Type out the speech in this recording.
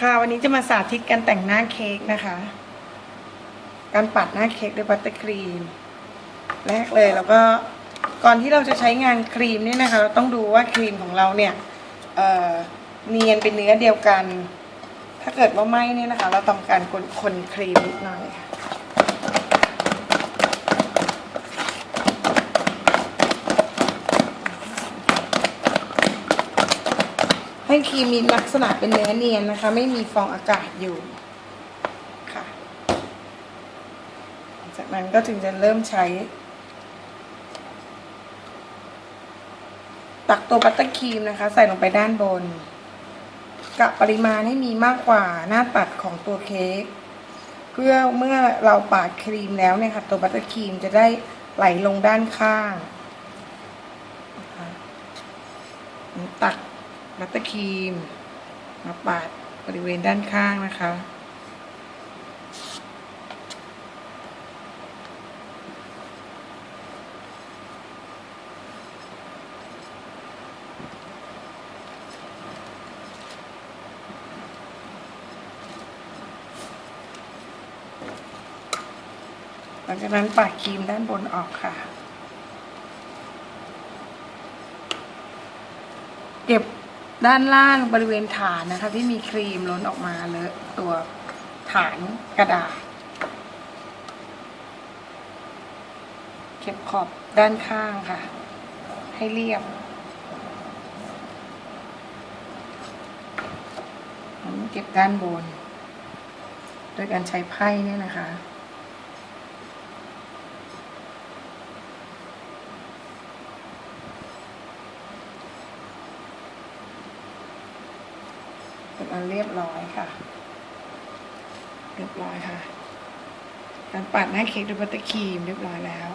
ค่ะวันนี้จะมาสาธิตการแต่งหน้าเค้กนะคะ การปัดหน้าเค้กด้วยบัตเตอร์ครีม แรกเลยแล้วก็ก่อนที่เราจะใช้งานครีมเนี่ยนะคะ เราต้องดูว่าครีมของเราเนี่ยเเนียนเป็นเนื้อเดียวกัน ถ้าเกิดว่าไม่เนี่ยนะคะ เราต้องการคนคนครีมนิดหน่อยค่ะ ให้ครีมมีลักษณะเป็นเนื้อเนียนนะคะ ไม่มีฟองอากาศอยู่ค่ะ จากนั้นก็ถึงจะเริ่มใช้ ตักตัวบัตเตอร์ครีมนะคะ ใส่ลงไปด้านบนกะปริมาณให้มีมากกว่าหน้าตัดของตัวเค้กเพื่อเมื่อเราปาดครีมแล้วเนี่ยค่ะ ตัวบัตเตอร์ครีมจะได้ไหลลงด้านข้าง ตัก บัตเตอร์ครีม มาปาดบริเวณด้านข้างนะคะ หลังจากนั้นปาดครีมด้านบนออกค่ะ เก็บ ด้านล่างบริเวณฐานนะคะที่มีครีมล้นออกมาเลอะตัวฐานกระดาษ เก็บขอบด้านข้างค่ะ ให้เรียบเก็บด้านบน โดยการใช้ไพ่เนี่ยนะคะ เป็นอันเรียบร้อยค่ะ เรียบร้อยค่ะ การปัดหน้าเค้กด้วยบัตเตอร์ครีมเรียบร้อยแล้ว